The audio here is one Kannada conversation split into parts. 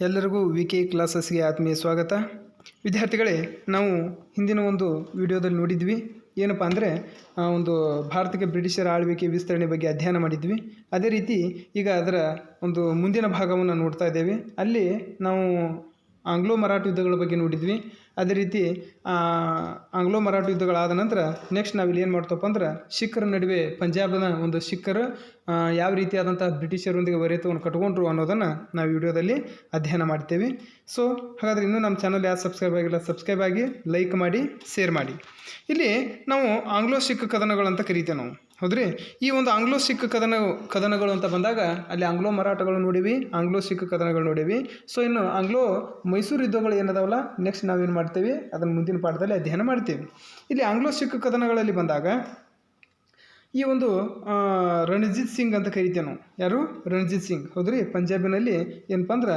ಎಲ್ಲರಿಗೂ ವಿ ಕೆ ಕ್ಲಾಸಸ್ಗೆ ಆತ್ಮೀಯ ಸ್ವಾಗತ. ವಿದ್ಯಾರ್ಥಿಗಳೇ, ನಾವು ಹಿಂದಿನ ಒಂದು ವಿಡಿಯೋದಲ್ಲಿ ನೋಡಿದ್ವಿ. ಏನಪ್ಪ ಅಂದರೆ ಒಂದು ಭಾರತಕ್ಕೆ ಬ್ರಿಟಿಷರ ಆಳ್ವಿಕೆ ವಿಸ್ತರಣೆ ಬಗ್ಗೆ ಅಧ್ಯಯನ ಮಾಡಿದ್ವಿ. ಅದೇ ರೀತಿ ಈಗ ಅದರ ಒಂದು ಮುಂದಿನ ಭಾಗವನ್ನು ನೋಡ್ತಾ ಇದ್ದೇವೆ. ಅಲ್ಲಿ ನಾವು ಆಂಗ್ಲೋ ಮರಾಠ ಯುದ್ಧಗಳ ಬಗ್ಗೆ ನೋಡಿದ್ವಿ. ಅದೇ ರೀತಿ ಆಂಗ್ಲೋ ಮರಾಠ ಯುದ್ಧಗಳಾದ ನಂತರ ನೆಕ್ಸ್ಟ್ ನಾವಿಲ್ಲಿ ಏನು ಮಾಡ್ತಪ್ಪ ಅಂದ್ರೆ ಸಿಖ್ಖರ ನಡುವೆ ಪಂಜಾಬ್ನ ಒಂದು ಸಿಖ್ಖರು ಯಾವ ರೀತಿಯಾದಂಥ ಬ್ರಿಟಿಷರೊಂದಿಗೆ ವೈರತ್ವವನ್ನು ಕಟ್ಕೊಂಡ್ರು ಅನ್ನೋದನ್ನು ನಾವು ವಿಡಿಯೋದಲ್ಲಿ ಅಧ್ಯಯನ ಮಾಡ್ತೇವೆ. ಸೊ ಹಾಗಾದರೆ ಇನ್ನೂ ನಮ್ಮ ಚಾನಲ್ ಯಾರು ಸಬ್ಸ್ಕ್ರೈಬ್ ಆಗಿಲ್ಲ ಸಬ್ಸ್ಕ್ರೈಬ್ ಆಗಿ ಲೈಕ್ ಮಾಡಿ ಶೇರ್ ಮಾಡಿ. ಇಲ್ಲಿ ನಾವು ಆಂಗ್ಲೋ ಸಿಖ್ ಕದನಗಳು ಅಂತ ಕರಿತೇವೆ ನಾವು. ಹೌದ್ರಿ? ಈ ಒಂದು ಆಂಗ್ಲೋ ಸಿಖ್ ಕದನ, ಕದನಗಳು ಅಂತ ಬಂದಾಗ ಅಲ್ಲಿ ಆಂಗ್ಲೋ ಮರಾಠಗಳು ನೋಡಿವಿ, ಆಂಗ್ಲೋ ಸಿಖ್ ಕದನಗಳು ನೋಡಿವಿ. ಸೊ ಇನ್ನು ಆಂಗ್ಲೋ ಮೈಸೂರು ಯುದ್ಧಗಳು ಏನದಾವಲ್ಲ ನೆಕ್ಸ್ಟ್ ನಾವೇನು ಮಾಡ್ತೇವೆ. ಅದನ್ನು ಮುಂದಿನ ಪಾಠದಲ್ಲಿ ಅಧ್ಯಯನ ಮಾಡ್ತೇವೆ. ಇಲ್ಲಿ ಆಂಗ್ಲೋ ಸಿಖ್ ಕದನಗಳಲ್ಲಿ ಬಂದಾಗ ಈ ಒಂದು ರಣಜಿತ್ ಸಿಂಗ್ ಅಂತ ಕರಿತೇವೆ ನಾವು. ಯಾರು? ರಣಜಿತ್ ಸಿಂಗ್. ಹೌದ್ರಿ? ಪಂಜಾಬಿನಲ್ಲಿ ಏನಪ್ಪ ಅಂದ್ರೆ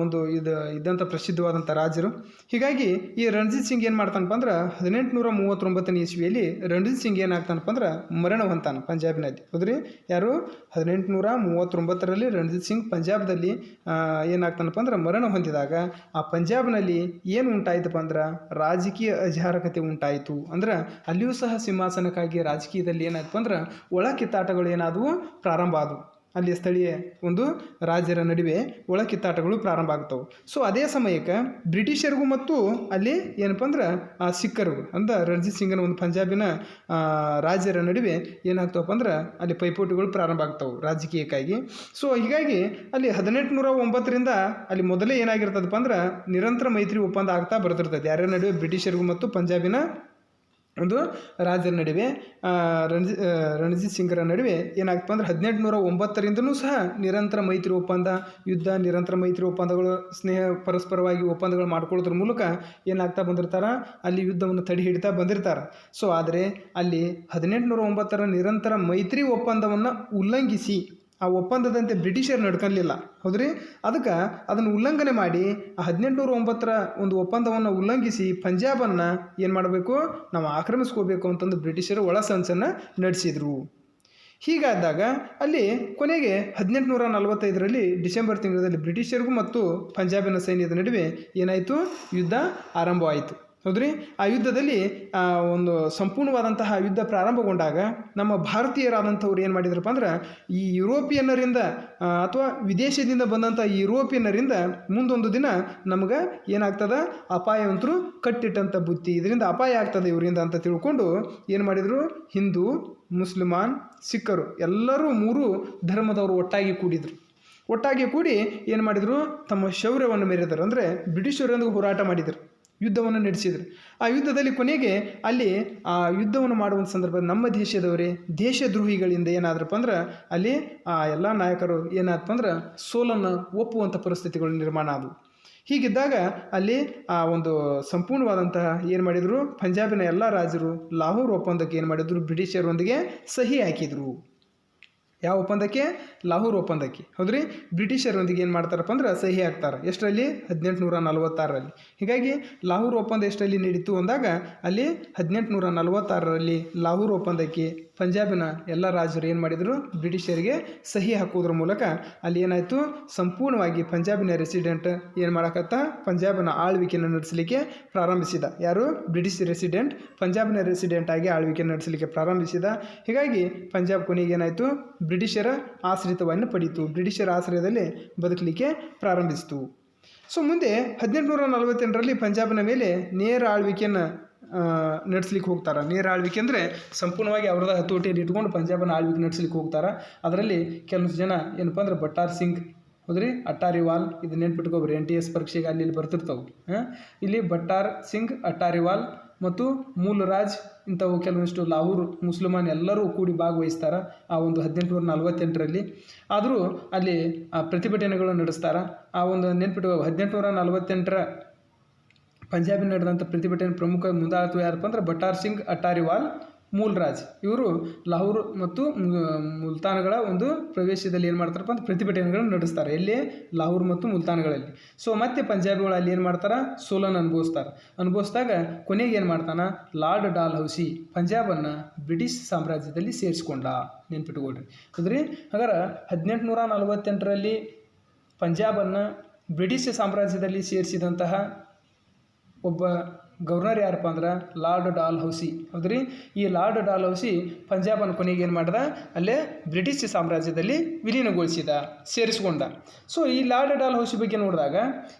ಒಂದು ಇದು ಇದ್ದಂಥ ಪ್ರಸಿದ್ಧವಾದಂಥ ರಾಜರು. ಹೀಗಾಗಿ ಈ ರಣಜಿತ್ ಸಿಂಗ್ ಏನು ಮಾಡ್ತಾನಪ್ಪ ಅಂದ್ರೆ, ಹದಿನೆಂಟುನೂರ ಮೂವತ್ತೊಂಬತ್ತನೇ ಇಸ್ವಿಯಲ್ಲಿ ರಣಜಿತ್ ಸಿಂಗ್ ಏನಾಗ್ತಾನಪ್ಪ ಅಂದ್ರೆ ಮರಣ ಹೊಂತಾನೆ ಪಂಜಾಬಿನಲ್ಲಿ. ಹೌದ್ರಿ? ಯಾರು? ಹದಿನೆಂಟುನೂರ ಮೂವತ್ತೊಂಬತ್ತರಲ್ಲಿ ರಣಜಿತ್ ಸಿಂಗ್ ಪಂಜಾಬ್ದಲ್ಲಿ ಏನಾಗ್ತಾನಪ್ಪ ಅಂದ್ರೆ, ಮರಣ ಹೊಂದಿದಾಗ, ಆ ಪಂಜಾಬ್ನಲ್ಲಿ ಏನು ಉಂಟಾಯ್ತಪ್ಪ ಅಂದ್ರೆ, ರಾಜಕೀಯ ಅಜಾರಕತೆ ಉಂಟಾಯಿತು. ಅಂದ್ರೆ, ಅಲ್ಲಿಯೂ ಸಹ ಸಿಂಹಾಸನಕ್ಕಾಗಿ ರಾಜಕೀಯದಲ್ಲಿ ಏನಾಯ್ತು ಅಂದ್ರೆ ಒಳ ಕಿತ್ತಾಟಗಳು ಏನಾದವು? ಪ್ರಾರಂಭ ಆದವು. ಅಲ್ಲಿ ಸ್ಥಳೀಯ ಒಂದು ರಾಜ್ಯರ ನಡುವೆ ಒಳ ಕಿತ್ತಾಟಗಳು ಪ್ರಾರಂಭ ಆಗ್ತವೆ. ಸೊ ಅದೇ ಸಮಯಕ್ಕೆ ಬ್ರಿಟಿಷರಿಗೂ ಮತ್ತು ಅಲ್ಲಿ ಏನಪ್ಪ ಅಂದ್ರೆ, ಆ ಸಿಖ್ಖರಿಗೂ, ಅಂದ್ರೆ ರಣಜಿತ್ ಸಿಂಗನ ಒಂದು ಪಂಜಾಬಿನ ರಾಜ್ಯರ ನಡುವೆ ಏನಾಗ್ತವಪ್ಪ ಅಂದ್ರೆ, ಅಲ್ಲಿ ಪೈಪೋಟಿಗಳು ಪ್ರಾರಂಭ ಆಗ್ತವೆ ರಾಜಕೀಯಕ್ಕಾಗಿ. ಸೊ ಹೀಗಾಗಿ ಅಲ್ಲಿ ಹದಿನೆಂಟುನೂರ ಒಂಬತ್ತರಿಂದ ಅಲ್ಲಿ ಮೊದಲೇ ಏನಾಗಿರ್ತದಪ್ಪ ಅಂದ್ರೆ, ನಿರಂತರ ಮೈತ್ರಿ ಒಪ್ಪಂದ ಆಗ್ತಾ ಬರ್ತಿರ್ತದೆ. ಯಾರ್ಯಾರ ನಡುವೆ ಬ್ರಿಟಿಷರಿಗೂ ಮತ್ತು ಪಂಜಾಬಿನ ಒಂದು ರಾಜರ ನಡುವೆ ರಣಜಿ ರಣಜಿತ್ ಸಿಂಗರ ನಡುವೆ ಏನಾಗ್ತಪ್ಪ ಅಂದ್ರೆ ಹದಿನೆಂಟು ನೂರ ಒಂಬತ್ತರಿಂದನೂ ಸಹ ನಿರಂತರ ಮೈತ್ರಿ ಒಪ್ಪಂದ, ಯುದ್ಧ, ನಿರಂತರ ಮೈತ್ರಿ ಒಪ್ಪಂದಗಳು, ಸ್ನೇಹ, ಪರಸ್ಪರವಾಗಿ ಒಪ್ಪಂದಗಳು ಮಾಡ್ಕೊಳ್ಳೋದ್ರ ಮೂಲಕ ಏನಾಗ್ತಾ ಬಂದಿರ್ತಾರೆ? ಅಲ್ಲಿ ಯುದ್ಧವನ್ನು ತಡೆ ಹಿಡಿತಾ ಬಂದಿರ್ತಾರೆ. ಸೊ ಆದರೆ ಅಲ್ಲಿ ಹದಿನೆಂಟು ನೂರ ಒಂಬತ್ತರ ನಿರಂತರ ಮೈತ್ರಿ ಒಪ್ಪಂದವನ್ನು ಉಲ್ಲಂಘಿಸಿ ಆ ಒಪ್ಪಂದದಂತೆ ಬ್ರಿಟಿಷರು ನಡ್ಕೊಲಿಲ್ಲ ಹೌದ್ರಿ? ಅದಕ್ಕೆ ಅದನ್ನು ಉಲ್ಲಂಘನೆ ಮಾಡಿ ಆ ಹದಿನೆಂಟುನೂರ ಒಂಬತ್ತರ ಒಂದು ಒಪ್ಪಂದವನ್ನು ಉಲ್ಲಂಘಿಸಿ ಪಂಜಾಬನ್ನು ಏನು ಮಾಡಬೇಕು? ನಾವು ಆಕ್ರಮಿಸ್ಕೋಬೇಕು ಅಂತಂದು ಬ್ರಿಟಿಷರು ಒಳ ಸಂಚನ್ನು ನಡೆಸಿದರು. ಹೀಗಾದಾಗ ಅಲ್ಲಿ ಕೊನೆಗೆ ಹದಿನೆಂಟುನೂರ ನಲವತ್ತೈದರಲ್ಲಿ ಡಿಸೆಂಬರ್ ತಿಂಗಳಲ್ಲಿ ಬ್ರಿಟಿಷರಿಗೂ ಮತ್ತು ಪಂಜಾಬಿನ ಸೈನ್ಯದ ನಡುವೆ ಏನಾಯಿತು? ಯುದ್ಧ ಆರಂಭವಾಯಿತು. ಹೌದ್ರಿ? ಆ ಯುದ್ಧದಲ್ಲಿ ಒಂದು ಸಂಪೂರ್ಣವಾದಂತಹ ಯುದ್ಧ ಪ್ರಾರಂಭಗೊಂಡಾಗ ನಮ್ಮ ಭಾರತೀಯರಾದಂಥವ್ರು ಏನು ಮಾಡಿದ್ರಪ್ಪ ಅಂದ್ರೆ, ಈ ಯುರೋಪಿಯನ್ನರಿಂದ ಅಥವಾ ವಿದೇಶದಿಂದ ಬಂದಂಥ ಯುರೋಪಿಯನ್ನರಿಂದ ಮುಂದೊಂದು ದಿನ ನಮ್ಗೆ ಏನಾಗ್ತದ? ಅಪಾಯವಂತರು ಕಟ್ಟಿಟ್ಟಂಥ ಬುತ್ತಿ. ಇದರಿಂದ ಅಪಾಯ ಆಗ್ತದೆ ಇವರಿಂದ ಅಂತ ತಿಳ್ಕೊಂಡು ಏನು ಮಾಡಿದರು? ಹಿಂದೂ, ಮುಸ್ಲಿಮಾನ್, ಸಿಖ್ಖರು ಎಲ್ಲರೂ ಮೂರು ಧರ್ಮದವರು ಒಟ್ಟಾಗಿ ಕೂಡಿದ್ರು. ಒಟ್ಟಾಗಿ ಕೂಡಿ ಏನು ಮಾಡಿದರು? ತಮ್ಮ ಶೌರ್ಯವನ್ನು ಮೆರೆದರು. ಅಂದರೆ ಬ್ರಿಟಿಷರೊಂದಿಗೆ ಹೋರಾಟ ಮಾಡಿದರು. ಯುದ್ಧವನ್ನು ನಡೆಸಿದರು. ಆ ಯುದ್ಧದಲ್ಲಿ ಕೊನೆಗೆ ಅಲ್ಲಿ ಆ ಯುದ್ಧವನ್ನು ಮಾಡುವಂಥ ಸಂದರ್ಭದಲ್ಲಿ ನಮ್ಮ ದೇಶದವರೇ, ದೇಶದ್ರೋಹಿಗಳಿಂದ ಏನಾದ್ರಪ್ಪ ಅಂದ್ರೆ ಅಲ್ಲಿ ಆ ಎಲ್ಲ ನಾಯಕರು ಏನಾದಪ್ಪ ಅಂದ್ರೆ ಸೋಲನ್ನು ಒಪ್ಪುವಂಥ ಪರಿಸ್ಥಿತಿಗಳು ನಿರ್ಮಾಣ ಆದವು. ಹೀಗಿದ್ದಾಗ ಅಲ್ಲಿ ಆ ಒಂದು ಸಂಪೂರ್ಣವಾದಂತಹ ಏನು ಮಾಡಿದರು? ಪಂಜಾಬಿನ ಎಲ್ಲ ರಾಜರು ಲಾಹೋರ್ ಒಪ್ಪಂದಕ್ಕೆ ಏನು ಮಾಡಿದರು? ಬ್ರಿಟಿಷರೊಂದಿಗೆ ಸಹಿ ಹಾಕಿದರು. ಯಾವ ಒಪ್ಪಂದಕ್ಕೆ? ಲಾಹೋರ್ ಒಪ್ಪಂದಕ್ಕೆ. ಹೌದ್ರಿ? ಬ್ರಿಟಿಷರೊಂದಿಗೆ ಏನು ಮಾಡ್ತಾರಪ್ಪ ಅಂದ್ರೆ ಸಹಿ ಹಾಕ್ತಾರೆ. ಎಷ್ಟರಲ್ಲಿ? ಹದಿನೆಂಟುನೂರ ನಲವತ್ತಾರರಲ್ಲಿ ಹೀಗಾಗಿ ಲಾಹೋರ್ ಒಪ್ಪಂದ ಎಷ್ಟರಲ್ಲಿ ನಡೀತು ಅಂದಾಗ ಅಲ್ಲಿ ಹದಿನೆಂಟುನೂರ ನಲವತ್ತಾರರಲ್ಲಿ ಲಾಹೋರ್ ಒಪ್ಪಂದಕ್ಕೆ ಪಂಜಾಬಿನ ಎಲ್ಲ ರಾಜರು ಏನು ಮಾಡಿದರು? ಬ್ರಿಟಿಷರಿಗೆ ಸಹಿ ಹಾಕುವುದರ ಮೂಲಕ ಅಲ್ಲಿ ಏನಾಯಿತು? ಸಂಪೂರ್ಣವಾಗಿ ಪಂಜಾಬಿನ ರೆಸಿಡೆಂಟ್ ಏನು ಮಾಡಕತ್ತ? ಪಂಜಾಬಿನ ಆಳ್ವಿಕೆಯನ್ನು ನಡೆಸಲಿಕ್ಕೆ ಪ್ರಾರಂಭಿಸಿದ. ಯಾರು? ಬ್ರಿಟಿಷ್ ರೆಸಿಡೆಂಟ್ ಪಂಜಾಬಿನ ರೆಸಿಡೆಂಟ್ ಆಗಿ ಆಳ್ವಿಕೆ ನಡೆಸಲಿಕ್ಕೆ ಪ್ರಾರಂಭಿಸಿದ. ಹೀಗಾಗಿ ಪಂಜಾಬ್ ಕೊನೆಗೆ ಏನಾಯಿತು? ಬ್ರಿಟಿಷರ ಆಶ್ರಿತವನ್ನು ಪಡೀತು. ಬ್ರಿಟಿಷರ ಆಶ್ರಯದಲ್ಲಿ ಬದುಕಲಿಕ್ಕೆ ಪ್ರಾರಂಭಿಸಿತು. ಸೊ ಮುಂದೆ ಹದಿನೆಂಟುನೂರ ನಲವತ್ತೆಂಟರಲ್ಲಿ ಪಂಜಾಬಿನ ಮೇಲೆ ನೇರ ಆಳ್ವಿಕೆಯನ್ನು ನಡೆಸ್ಲಿಕ್ಕೆ ಹೋಗ್ತಾರೆ. ನೇರ ಆಳ್ವಿಕೆ ಅಂದರೆ ಸಂಪೂರ್ಣವಾಗಿ ಅವ್ರದ ಹತೋಟಿಯಲ್ಲಿ ಇಟ್ಕೊಂಡು ಪಂಜಾಬನ ಆಳ್ವಿಕೆ ನಡೆಸ್ಲಿಕ್ಕೆ ಹೋಗ್ತಾರೆ. ಅದರಲ್ಲಿ ಕೆಲವೊಂದು ಜನ ಏನಪ್ಪ ಅಂದ್ರೆ ಬಟ್ಟಾರ್ ಸಿಂಗ್, ಹೌದ್ರಿ? ಅಟ್ಟಾರಿವಾಲ್ ಇದು ನೆನ್ಪಿಟ್ಕೊಬ್ರಿ, ಎನ್ ಟಿ ಎಸ್ ಪರೀಕ್ಷೆಗೆ ಅಲ್ಲಿ ಇಲ್ಲಿ ಬರ್ತಿರ್ತಾವೆ. ಇಲ್ಲಿ ಬಟ್ಟಾರ್ ಸಿಂಗ್ ಅಟ್ಟಾರಿವಾಲ್ ಮತ್ತು ಮೂಲರಾಜ್ ಇಂಥವು ಕೆಲವೊಂದಿಷ್ಟು ಲಾಹೂರ್, ಮುಸ್ಲಿಮಾನ್ ಎಲ್ಲರೂ ಕೂಡಿ ಭಾಗವಹಿಸ್ತಾರೆ ಆ ಒಂದು ಹದಿನೆಂಟುನೂರ ನಲವತ್ತೆಂಟರಲ್ಲಿ. ಆದರೂ ಅಲ್ಲಿ ಪ್ರತಿಭಟನೆಗಳು ನಡೆಸ್ತಾರೆ. ಆ ಒಂದು ನೆನ್ಪಿಟ್ಟು ಹದಿನೆಂಟುನೂರ ನಲವತ್ತೆಂಟರ ಪಂಜಾಬಿನ ನಡೆದಂಥ ಪ್ರತಿಭಟನೆ ಪ್ರಮುಖ ಮುಂದಾಳತ್ವ ಯಾರಪ್ಪ ಅಂದ್ರೆ ಬಟಾರ್ ಸಿಂಗ್, ಅಟಾರಿವಾಲ್, ಮೂಲ್ರಾಜ್. ಇವರು ಲಾಹೋರ್ ಮತ್ತು ಮುಲ್ತಾನ್ಗಳ ಒಂದು ಪ್ರವೇಶದಲ್ಲಿ ಏನು ಮಾಡ್ತಾರಪ್ಪ ಅಂದ್ರೆ ಪ್ರತಿಭಟನೆಗಳನ್ನು ನಡೆಸ್ತಾರೆ. ಎಲ್ಲಿ? ಲಾಹೋರ್ ಮತ್ತು ಮುಲ್ತಾನ್ಗಳಲ್ಲಿ. ಸೊ, ಮತ್ತೆ ಪಂಜಾಬಿಗಳು ಅಲ್ಲಿ ಏನು ಮಾಡ್ತಾರೆ? ಸೋಲನ್ನು ಅನುಭವಿಸ್ತಾರೆ. ಅನುಭವಿಸಿದಾಗ ಕೊನೆಗೆ ಏನು ಮಾಡ್ತಾನೆ? ಲಾರ್ಡ್ ಡಾಲ್ ಹೌಸಿ ಪಂಜಾಬನ್ನು ಬ್ರಿಟಿಷ್ ಸಾಮ್ರಾಜ್ಯದಲ್ಲಿ ಸೇರಿಸ್ಕೊಂಡ. ನೆನ್ಪಿಟ್ಕೊಳ್ರಿ. ಅಂದರೆ ಹಾಗಾದ್ರೆ ಹದಿನೆಂಟುನೂರ ನಲವತ್ತೆಂಟರಲ್ಲಿ ಪಂಜಾಬನ್ನು ಬ್ರಿಟಿಷ್ ಸಾಮ್ರಾಜ್ಯದಲ್ಲಿ ಸೇರಿಸಿದಂತಹ ಒಬ್ಬ ಗವರ್ನರ್ ಯಾರಪ್ಪ ಅಂದ್ರೆ ಲಾರ್ಡ್ ಡಾಲ್ ಹೌಸಿ ಹೌದ್ರಿ? ಈ ಲಾರ್ಡ್ ಡಾಲ್ ಹೌಸಿ ಪಂಜಾಬನ ಕೊನೆಗೆ ಏನು ಮಾಡ್ದ? ಅಲ್ಲೇ ಬ್ರಿಟಿಷ್ ಸಾಮ್ರಾಜ್ಯದಲ್ಲಿ ವಿಲೀನಗೊಳಿಸಿದ, ಸೇರಿಸ್ಕೊಂಡ. ಸೊ ಈ ಲಾರ್ಡ್ ಡಾಲ್ ಹೌಸಿ ಬಗ್ಗೆ ನೋಡಿದಾಗ,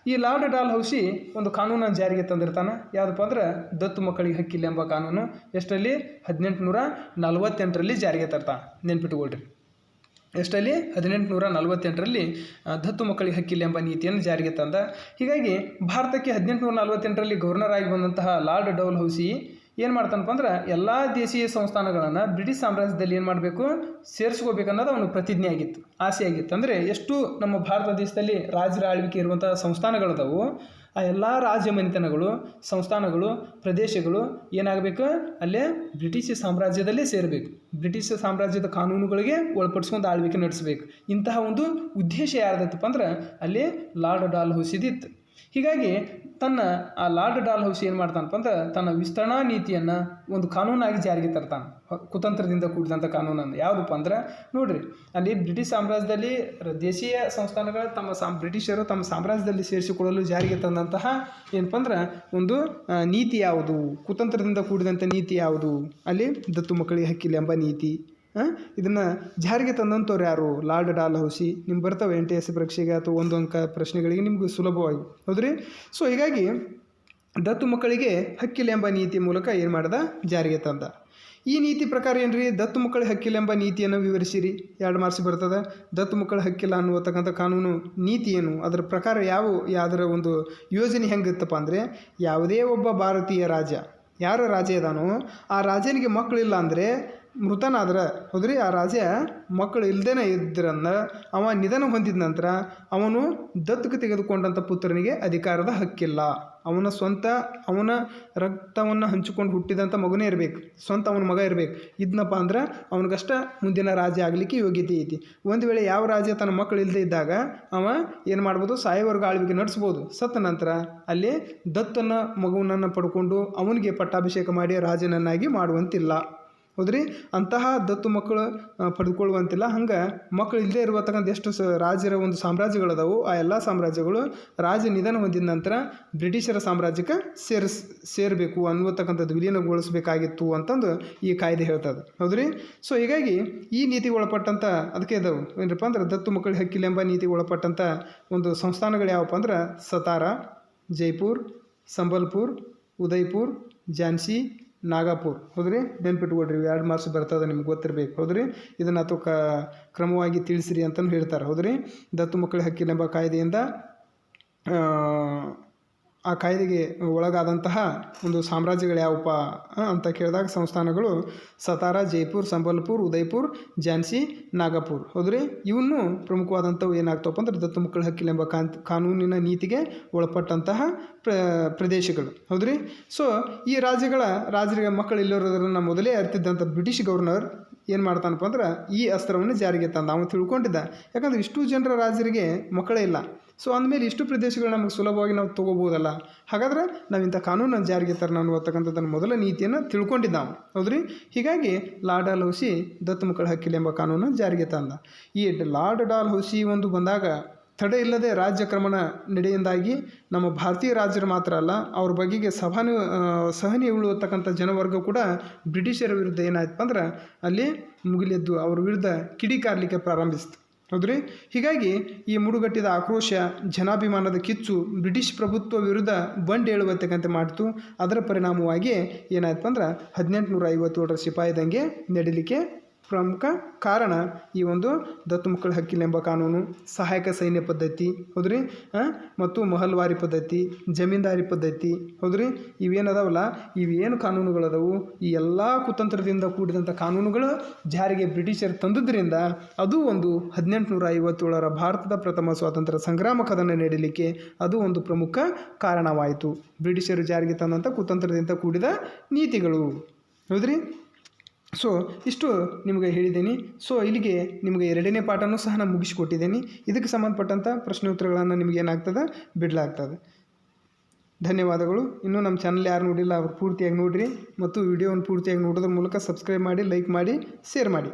ಈ ಲಾರ್ಡ್ ಡಾಲ್ ಹೌಸಿ ಒಂದು ಕಾನೂನನ್ನು ಜಾರಿಗೆ ತಂದಿರ್ತಾನೆ. ಯಾವುದಪ್ಪ ಅಂದ್ರೆ? ದತ್ತು ಮಕ್ಕಳಿಗೆ ಹಕ್ಕಿಲ್ಲ ಎಂಬ ಕಾನೂನು ಎಷ್ಟರಲ್ಲಿ? ಹದಿನೆಂಟುನೂರ ನಲವತ್ತೆಂಟರಲ್ಲಿ ಜಾರಿಗೆ ತರ್ತಾನೆ. ನೆನ್ಪಿಟ್ಕೊಳ್ರಿ. ಎಷ್ಟರಲ್ಲಿ ಹದಿನೆಂಟುನೂರ ನಲವತ್ತೆಂಟರಲ್ಲಿ ದತ್ತು ಮಕ್ಕಳಿಗೆ ಹಕ್ಕಿಲ್ಲ ಎಂಬ ನೀತಿಯನ್ನು ಜಾರಿಗೆ ತಂದ. ಹೀಗಾಗಿ ಭಾರತಕ್ಕೆ ಹದಿನೆಂಟುನೂರ ನಲವತ್ತೆಂಟರಲ್ಲಿ ಗವರ್ನರ್ ಆಗಿ ಬಂದಂತಹ ಲಾರ್ಡ್ ಡೌಲ್ ಹೌಸಿ ಏನು ಮಾಡ್ತಾನಪ್ಪ ಅಂದ್ರೆ, ಎಲ್ಲ ದೇಶೀಯ ಸಂಸ್ಥಾನಗಳನ್ನು ಬ್ರಿಟಿಷ್ ಸಾಮ್ರಾಜ್ಯದಲ್ಲಿ ಏನು ಮಾಡಬೇಕು? ಸೇರಿಸ್ಕೋಬೇಕನ್ನೋದು ಅವನು ಪ್ರತಿಜ್ಞೆ ಆಗಿತ್ತು. ಆಸೆ ಆಗಿತ್ತು. ಅಂದರೆ ಎಷ್ಟು ನಮ್ಮ ಭಾರತ ದೇಶದಲ್ಲಿ ರಾಜರ ಆಳ್ವಿಕೆ ಇರುವಂಥ ಸಂಸ್ಥಾನಗಳದಾವು ಆ ಎಲ್ಲ ರಾಜ್ಯ ಮನೆತನಗಳು, ಸಂಸ್ಥಾನಗಳು, ಪ್ರದೇಶಗಳು ಏನಾಗಬೇಕು? ಅಲ್ಲೇ ಬ್ರಿಟಿಷ್ ಸಾಮ್ರಾಜ್ಯದಲ್ಲೇ ಸೇರಬೇಕು. ಬ್ರಿಟಿಷ್ ಸಾಮ್ರಾಜ್ಯದ ಕಾನೂನುಗಳಿಗೆ ಒಳಪಡಿಸ್ಕೊಂಡು ಆಳ್ವಿಕೆ ನಡೆಸಬೇಕು. ಇಂತಹ ಒಂದು ಉದ್ದೇಶ ಯಾರ್ದತ್ತಪ್ಪ ಅಂದ್ರೆ ಅಲ್ಲಿ ಲಾರ್ಡ್ ಡಾಲ್ ಹೌಸಿದಿತ್ತು. ಹೀಗಾಗಿ ತನ್ನ ಆ ಲಾರ್ಡ್ ಡಾಲ್ ಹೌಸ್ ಏನು ಮಾಡ್ತಾನಪ್ಪ ಅಂದ್ರೆ ತನ್ನ ವಿಸ್ತರಣಾ ನೀತಿಯನ್ನು ಒಂದು ಕಾನೂನಾಗಿ ಜಾರಿಗೆ ತರ್ತಾನೆ. ಕುತಂತ್ರದಿಂದ ಕೂಡಿದಂಥ ಕಾನೂನನ್ನು. ಯಾವುದಪ್ಪ ಅಂದ್ರೆ ನೋಡ್ರಿ, ಅಲ್ಲಿ ಬ್ರಿಟಿಷ್ ಸಾಮ್ರಾಜ್ಯದಲ್ಲಿ ದೇಶೀಯ ಸಂಸ್ಥಾನಗಳು ತಮ್ಮ ಸಾಮ್, ಬ್ರಿಟಿಷರು ತಮ್ಮ ಸಾಮ್ರಾಜ್ಯದಲ್ಲಿ ಸೇರಿಸಿಕೊಳ್ಳಲು ಜಾರಿಗೆ ತಂದಂತಹ ಏನಪ್ಪ ಅಂದ್ರೆ ಒಂದು ನೀತಿ ಯಾವುದು? ಕುತಂತ್ರದಿಂದ ಕೂಡಿದಂಥ ನೀತಿ ಯಾವುದು? ಅಲ್ಲಿ ದತ್ತು ಮಕ್ಕಳಿಗೆ ಹಕ್ಕಿಲ್ಲ ಎಂಬ ನೀತಿ. ಇದನ್ನು ಜಾರಿಗೆ ತಂದಂಥವ್ರು ಯಾರು? Lord Dalhousie. ನಿಮ್ಗೆ ಬರ್ತವೆ ಎನ್ ಟಿ ಎಸ್ ಪರೀಕ್ಷೆಗೆ ಅಥವಾ ಒಂದು ಅಂಕ ಪ್ರಶ್ನೆಗಳಿಗೆ ನಿಮ್ಗೆ ಸುಲಭವಾಗಿ. ಹೌದ್ರಿ ಸೊ ಹೀಗಾಗಿ ದತ್ತು ಮಕ್ಕಳಿಗೆ ಹಕ್ಕಿಲ್ಲ ಎಂಬ ನೀತಿ ಮೂಲಕ ಏನು ಮಾಡ್ದ? ಜಾರಿಗೆ ತಂದ. ಈ ನೀತಿ ಪ್ರಕಾರ ಏನ್ರಿ ದತ್ತು ಮಕ್ಕಳ ಹಕ್ಕಿಲ್ಲ ಎಂಬ ನೀತಿಯನ್ನು ವಿವರಿಸಿರಿ. ಎರಡು ಮಾರ್ಕ್ಸ್ ಬರ್ತದೆ. ದತ್ತು ಮಕ್ಕಳ ಹಕ್ಕಿಲ್ಲ ಅನ್ನುವತಕ್ಕಂಥ ಕಾನೂನು ನೀತಿ ಏನು? ಅದರ ಪ್ರಕಾರ ಯಾವ, ಯಾವುದರ ಒಂದು ಯೋಜನೆ ಹೆಂಗಿತ್ತಪ್ಪ ಅಂದರೆ, ಯಾವುದೇ ಒಬ್ಬ ಭಾರತೀಯ ರಾಜ ಯಾರ ರಾಜ ಇದಾನೋ ಆ ರಾಜನಿಗೆ ಮಕ್ಕಳಿಲ್ಲ ಅಂದರೆ ಮೃತನಾದ್ರೆ, ಹೌದ್ರಿ, ಆ ರಾಜ ಮಕ್ಕಳು ಇಲ್ದೇನೆ ಇದ್ರನ್ನ ಅವ ನಿಧನ ಹೊಂದಿದ ನಂತರ ಅವನು ದತ್ತು ತೆಗೆದುಕೊಂಡಂಥ ಪುತ್ರನಿಗೆ ಅಧಿಕಾರದ ಹಕ್ಕಿಲ್ಲ. ಅವನ ಸ್ವಂತ, ಅವನ ರಕ್ತವನ್ನು ಹಂಚಿಕೊಂಡು ಹುಟ್ಟಿದಂಥ ಮಗನೇ ಇರಬೇಕು. ಸ್ವಂತ ಅವನ ಮಗ ಇರಬೇಕು. ಇದ್ನಪ್ಪ ಅಂದ್ರೆ ಅವನಿಗಷ್ಟ ಮುಂದಿನ ರಾಜ ಆಗಲಿಕ್ಕೆ ಯೋಗ್ಯತೆ ಐತಿ. ಒಂದು ವೇಳೆ ಯಾವ ರಾಜ ತನ್ನ ಮಕ್ಕಳು ಇಲ್ಲದೆ ಇದ್ದಾಗ ಅವ ಏನು ಮಾಡ್ಬೋದು? ಸಾಯಿವರ್ಗ ಆಳ್ವಿಕೆ ನಡೆಸ್ಬೋದು. ಸತ್ತ ನಂತರ ಅಲ್ಲಿ ದತ್ತನ ಮಗುವನ್ನು ಪಡ್ಕೊಂಡು ಅವನಿಗೆ ಪಟ್ಟಾಭಿಷೇಕ ಮಾಡಿ ರಾಜನನ್ನಾಗಿ ಮಾಡುವಂತಿಲ್ಲ. ಹೌದ್ರಿ? ಅಂತಹ ದತ್ತು ಮಕ್ಕಳು ಪಡೆದುಕೊಳ್ಳುವಂತಿಲ್ಲ ಹಂಗೆ ಮಕ್ಕಳು ಇಲ್ಲದೇ ಇರತಕ್ಕಂಥ ಎಷ್ಟು ಸ, ರಾಜರ ಒಂದು ಸಾಮ್ರಾಜ್ಯಗಳದಾವು. ಆ ಎಲ್ಲ ಸಾಮ್ರಾಜ್ಯಗಳು ರಾಜ ನಿಧನ ಹೊಂದಿದ ನಂತರ ಬ್ರಿಟಿಷರ ಸಾಮ್ರಾಜ್ಯಕ್ಕೆ ಸೇರಿಸ್, ಸೇರಬೇಕು ಅನ್ನುವತಕ್ಕಂಥದ್ದು ವಿಲೀನಗೊಳಿಸಬೇಕಾಗಿತ್ತು ಅಂತಂದು ಈ ಕಾಯ್ದೆ ಹೇಳ್ತದೆ. ಹೌದ್ರಿ? ಸೊ ಹೀಗಾಗಿ ಈ ನೀತಿಗೆ ಒಳಪಟ್ಟಂಥ ಅದಕ್ಕೆ ಇದಾವೆ ಏನಪ್ಪ ಅಂದ್ರೆ ದತ್ತು ಮಕ್ಕಳ ಹಕ್ಕಿಲ್ಲ ಎಂಬ ನೀತಿಗೆ ಒಳಪಟ್ಟಂಥ ಒಂದು ಸಂಸ್ಥಾನಗಳು ಯಾವಪ್ಪ ಅಂದ್ರೆ ಸತಾರ, ಜೈಪುರ್, ಸಂಬಲ್ಪುರ್ ಉದಯ್ಪುರ್ ಝಾನ್ಸಿ ನಾಗಪುರ್. ಹೌದ್ರಿ? ನೆನ್ಪಿಟ್ಕೊಡ್ರಿ ಎರಡು ಮಾರ್ಕ್ಸ್ ಬರ್ತದೆ ನಿಮ್ಗೆ ಗೊತ್ತಿರಬೇಕು. ಹೌದ್ರಿ? ಇದನ್ನು ಅಥವಾ ಕ್ರಮವಾಗಿ ತಿಳಿಸ್ರಿ ಅಂತಲೂ ಹೇಳ್ತಾರೆ. ಹೌದ್ರಿ? ದತ್ತು ಮಕ್ಕಳ ಹಕ್ಕಿನೆಂಬ ಕಾಯ್ದೆಯಿಂದ ಆ, ಕಾಯ್ದೆಗೆ ಒಳಗಾದಂತಹ ಒಂದು ಸಾಮ್ರಾಜ್ಯಗಳು ಯಾವಪ್ಪ ಅಂತ ಕೇಳಿದಾಗ ಸಂಸ್ಥಾನಗಳು ಸತಾರ ಜೈಪುರ್ ಸಂಬಲ್ಪುರ್ ಉದಯ್ಪುರ್ ಝಾನ್ಸಿ ನಾಗಪುರ್. ಹೌದ್ರಿ? ಇವನ್ನು ಪ್ರಮುಖವಾದಂಥವು ಏನಾಗ್ತವಪ್ಪ ಅಂದ್ರೆ ದತ್ತು ಮಕ್ಕಳ ಹಕ್ಕಿಲೆಂಬ ಕಾನ್ ಕಾನೂನಿನ ನೀತಿಗೆ ಒಳಪಟ್ಟಂತಹ ಪ್ರ ಪ್ರದೇಶಗಳು. ಹೌದ್ರಿ? ಸೊ ಈ ರಾಜ್ಯಗಳ ರಾಜರಿಗೆ ಮಕ್ಕಳು ಇಲ್ಲಿರೋದನ್ನು ಮೊದಲೇ ಅರಿತಿದ್ದಂಥ ಬ್ರಿಟಿಷ್ ಗವರ್ನರ್ ಏನು ಮಾಡ್ತಾನಪ್ಪ ಅಂದ್ರೆ ಈ ಅಸ್ತ್ರವನ್ನು ಜಾರಿಗೆ ತಂದ. ಅವನು ತಿಳ್ಕೊಂಡಿದ್ದ. ಯಾಕಂದ್ರೆ ಇಷ್ಟು ಜನರ ರಾಜರಿಗೆ ಮಕ್ಕಳೇ ಇಲ್ಲ. ಸೊ ಅಂದಮೇಲೆ ಇಷ್ಟು ಪ್ರದೇಶಗಳು ನಮಗೆ ಸುಲಭವಾಗಿ ನಾವು ತೊಗೋಬೋದಲ್ಲ. ಹಾಗಾದ್ರೆ ನಾವು ಇಂಥ ಕಾನೂನನ್ನು ಜಾರಿಗೆ ತರೋಣ ಅನ್ನುವತಕ್ಕಂಥದ್ದನ್ನು ಮೊದಲ ನೀತಿಯನ್ನು ತಿಳ್ಕೊಂಡಿದ್ದಾವೆ. ಹೌದ್ರಿ? ಹೀಗಾಗಿ ಲಾರ್ಡ್ ಡಾಲ್ ಹೌಸಿ ದತ್ತು ಮಕ್ಕಳ ಹಕ್ಕಿಲ್ಲ ಎಂಬ ಕಾನೂನು ಜಾರಿಗೆ ತಂದ. ಈ ಲಾಡ್ ಡಾಲ್ ಹೌಸಿ ಒಂದು ಬಂದಾಗ ತಡೆ ಇಲ್ಲದೆ ರಾಜ್ಯ ಕ್ರಮಣ ನಡೆಯಿಂದಾಗಿ ನಮ್ಮ ಭಾರತೀಯ ರಾಜರು ಮಾತ್ರ ಅಲ್ಲ, ಅವ್ರ ಬಗೆಗೆ ಸಭಾನು ಸಹನೆ ಉಳುವತಕ್ಕಂಥ ಜನವರ್ಗ ಕೂಡ ಬ್ರಿಟಿಷರ ವಿರುದ್ಧ ಏನಾಯ್ತು ಅಂದ್ರೆ ಅಲ್ಲಿ ಮುಗಿಲೆದ್ದು ಅವ್ರ ವಿರುದ್ಧ ಕಿಡಿಕಾರಲಿಕ್ಕೆ ಪ್ರಾರಂಭಿಸಿತು ಹೌದ್ರಿ? ಹೀಗಾಗಿ ಈ ಮುಡುಗಟ್ಟಿದ ಆಕ್ರೋಶ, ಜನಾಭಿಮಾನದ ಕಿಚ್ಚು, ಬ್ರಿಟಿಷ್ ಪ್ರಭುತ್ವ ವಿರುದ್ಧ ಬಂಡ್ ಹೇಳುವತಕ್ಕಂತೆ ಮಾಡಿತು. ಅದರ ಪರಿಣಾಮವಾಗಿ ಏನಾಯ್ತು ಅಂದ್ರೆ ಹದಿನೆಂಟುನೂರ ಐವತ್ತೇಳರ ಸಿಪಾಯಿದಂಗೆ ನಡೀಲಿಕ್ಕೆ ಪ್ರಮುಖ ಕಾರಣ ಈ ಒಂದು ದತ್ತು ಮಕ್ಕಳ ಹಕ್ಕಿಲ್ಲ ಎಂಬ ಕಾನೂನು. ಸಹಾಯಕ ಸೈನ್ಯ ಪದ್ಧತಿ, ಹೌದ್ರಿ? ಮತ್ತು ಮಹಲ್ವಾರಿ ಪದ್ಧತಿ, ಜಮೀನ್ದಾರಿ ಪದ್ಧತಿ, ಹೌದ್ರಿ? ಇವೇನದಾವಲ್ಲ? ಇವೇನು ಕಾನೂನುಗಳದಾವು? ಈ ಎಲ್ಲ ಕುತಂತ್ರದಿಂದ ಕೂಡಿದಂಥ ಕಾನೂನುಗಳು ಜಾರಿಗೆ ಬ್ರಿಟಿಷರು ತಂದುದರಿಂದ ಅದು ಒಂದು ಹದಿನೆಂಟುನೂರ ಐವತ್ತೇಳರ ಭಾರತದ ಪ್ರಥಮ ಸ್ವಾತಂತ್ರ್ಯ ಸಂಗ್ರಾಮ ಕದನ ನೀಡಲಿಕ್ಕೆ ಅದು ಒಂದು ಪ್ರಮುಖ ಕಾರಣವಾಯಿತು. ಬ್ರಿಟಿಷರು ಜಾರಿಗೆ ತಂದಂಥ ಕುತಂತ್ರದಿಂದ ಕೂಡಿದ ನೀತಿಗಳು, ಹೌದ್ರಿ? ಸೊ ಇಷ್ಟು ನಿಮಗೆ ಹೇಳಿದ್ದೀನಿ. ಸೊ ಇಲ್ಲಿಗೆ ನಿಮಗೆ ಎರಡನೇ ಪಾಠನೂ ಸಹ ನಾನು ಮುಗಿಸಿಕೊಟ್ಟಿದ್ದೀನಿ. ಇದಕ್ಕೆ ಸಂಬಂಧಪಟ್ಟಂಥ ಪ್ರಶ್ನೆ ಉತ್ತರಗಳನ್ನು ನಿಮಗೆ ಏನಾಗ್ತದೆ? ಬಿಡಲಾಗ್ತದೆ. ಧನ್ಯವಾದಗಳು. ಇನ್ನೂ ನಮ್ಮ ಚಾನಲ್ ಯಾರು ನೋಡಿಲ್ಲ, ಅವ್ರು ಪೂರ್ತಿಯಾಗಿ ನೋಡಿರಿ. ಮತ್ತು ವಿಡಿಯೋವನ್ನು ಪೂರ್ತಿಯಾಗಿ ನೋಡೋದ್ರ ಮೂಲಕ ಸಬ್ಸ್ಕ್ರೈಬ್ ಮಾಡಿ ಲೈಕ್ ಮಾಡಿ ಶೇರ್ ಮಾಡಿ.